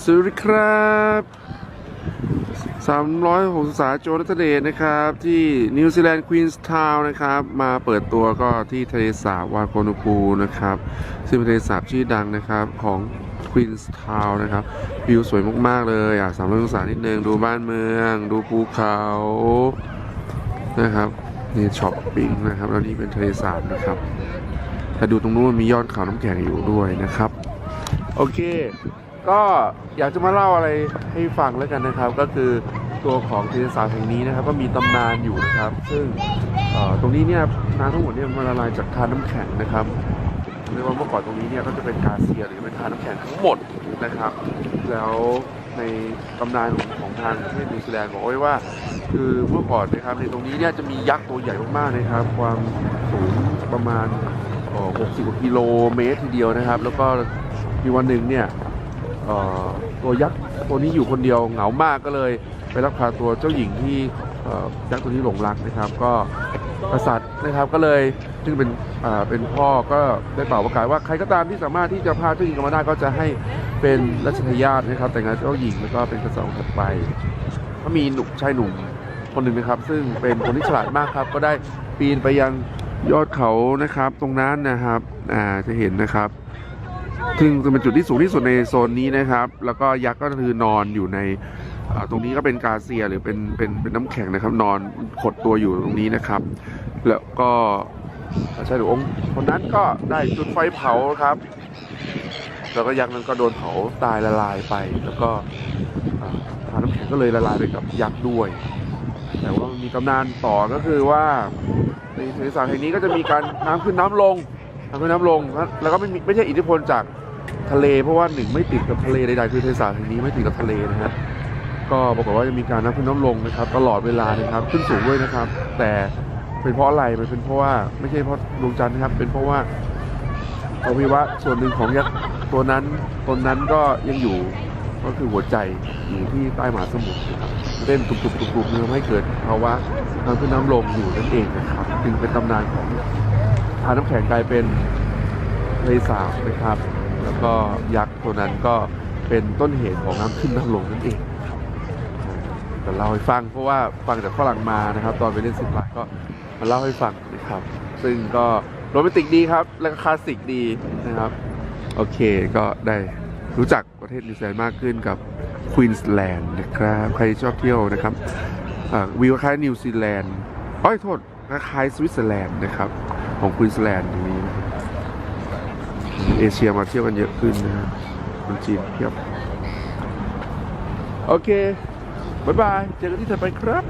สวัสดีครับ360องศาโจนัทเดชนะครับ ที่นิวซีแลนด์ควีนส์ทาวน์นะครับ มาเปิดตัวก็ที่ทะเลสาบวาโกนูปูนะครับ ซึ่งเป็นทะเลสาบชื่อดังนะครับของควีนส์ทาวน์นะครับ วิวสวยมาก ๆ เลยอะ300องศานิดนึง ดูบ้านเมือง ดูภูเขานะครับนี่ช้อปปิ้งนะครับ แล้วนี่เป็นทะเลสาบนะครับแต่ดูตรงนู้นมันมียอดเขาน้ำแข็งอยู่ด้วยนะครับ โอเค ก็อยากจะมาเล่าอะไรให้ฟังแล้วกันนะครับ ก็คือตัวของทะเลสาแห่งนี้นะครับ ก็มีตำนานอยู่นะครับ ซึ่งตรงนี้เนี่ยน้ำทั้งหมดเนี่ยมันละลายจากทานน้ำแข็งนะครับเรียกว่าเมื่อก่อนตรงนี้เนี่ยก็จะเป็นกาเซียหรือเป็นทานน้ำแข็งทั้งหมดนะครับ แล้วในตำนานของทางประเทศนิวซีแลนด์บอกไว้ว่า คือเมื่อก่อนนะครับ ในตรงนี้เนี่ยจะมียักษ์ตัวใหญ่มากๆนะครับ ความสูงประมาณ60กิโลเมตรทีเดียวนะครับ แล้วก็มีวันหนึ่งเนี่ย ตัวยักษ์ตัวนี้อยู่คนเดียวเหงามากก็เลยไปลักพาตัวเจ้าหญิงที่ยักษ์ตัวนี้หลงรักนะครับ ก็กษัตริย์นะครับก็เลยซึ่งเป็นเป็นพ่อก็ได้เป่าประกาศว่าใครก็ตามที่สามารถที่จะพาเจ้าหญิงกลับมาได้ก็จะให้เป็นรัชทายาทนะครับ แต่งงานเจ้าหญิงแล้วก็เป็นกษัตริย์องค์ถัดไปก็มีหนุ่มชายหนุ่มคนหนึ่งนะครับ ซึ่งเป็นคนที่ฉลาดมากครับ ก็ได้ปีนไปยังยอดเขานะครับ ตรงนั้นนะครับอ่าจะเห็นนะครับ ซึ่งจะเป็นจุดที่สูงที่สุดในโซนนี้นะครับ แล้วก็ยักษ์ก็คือนอนอยู่ในตรงนี้ก็เป็นกาเซียหรือเป็นเป็นเป็นน้ำแข็งนะครับ นอนขดตัวอยู่ตรงนี้นะครับ แล้วก็ใชายหลวงค์คนนั้นก็ได้จุดไฟเผาครับ แล้วก็ยักษ์นั้นก็โดนเผาตายละลายไป แล้วก็อ่าทานน้ำแข็งก็เลยละลายไปกับยักษ์ด้วย แต่ว่ามีตำนานต่อก็คือว่าในทะเลสาบแห่งนี้ก็จะมีการน้ำขึ้นน้ำลง น้ำขึ้นน้ำลง แล้วก็ไม่ไม่ใช่อิทธิพลจากทะเล เพราะว่าหนึ่งไม่ติดกับทะเลใดๆคือทะเลสาบแห่งนี้ไม่ติดกับทะเลนะฮะก็ปรากฏว่าจะมีการน้ำขึ้นน้ำลงนะครับ ตลอดเวลานะครับขึ้นสูงด้วยนะครับ แต่เป็นเพราะอะไรมันเป็นเพราะว่าไม่ใช่เพราะดวงจันทร์นะครับ เป็นเพราะว่าอวัยวะส่วนหนึ่งของยักษ์ตัวนั้นตนนั้นก็ยังอยู่ก็คือหัวใจอยู่ที่ใต้มหาสมุทรนะครับเต้นตุบๆตุบๆทำให้เกิดภาวะน้ำขึ้นน้ำลงอยู่นั่นเองนะครับจึงเป็นตำนานของ ทานน้ำแข็งกลายเป็นทะเลสาบนะครับ แล้วก็ยักษ์ตัวนั้นก็เป็นต้นเหตุของน้ำขึ้นน้ำลงนั่นเองแต่เล่าให้ฟังเพราะว่าฟังจากฝรั่งมานะครับ ตอนไปเล่นสิบหลักก็มาเล่าให้ฟังนะครับ ซึ่งก็โรแมนติกดีครับ และก็คลาสสิกดีนะครับ โอเคก็ได้รู้จักประเทศนิวซีแลนด์มากขึ้นกับควีนสแลนด์นะครับ ใครชอบเที่ยวนะครับวิวคล้ายนิวซีแลนด์อ้อยโทษคล้ายสวิตเซอร์แลนด์นะครับ ของควีนสแลนด์ตรงนี้นะครับเอเชียมาเที่ยวกันเยอะขึ้นนะฮะคนจีนเทียบ โอเค บ๊ายบาย เจอกันที่ถัดไปครับ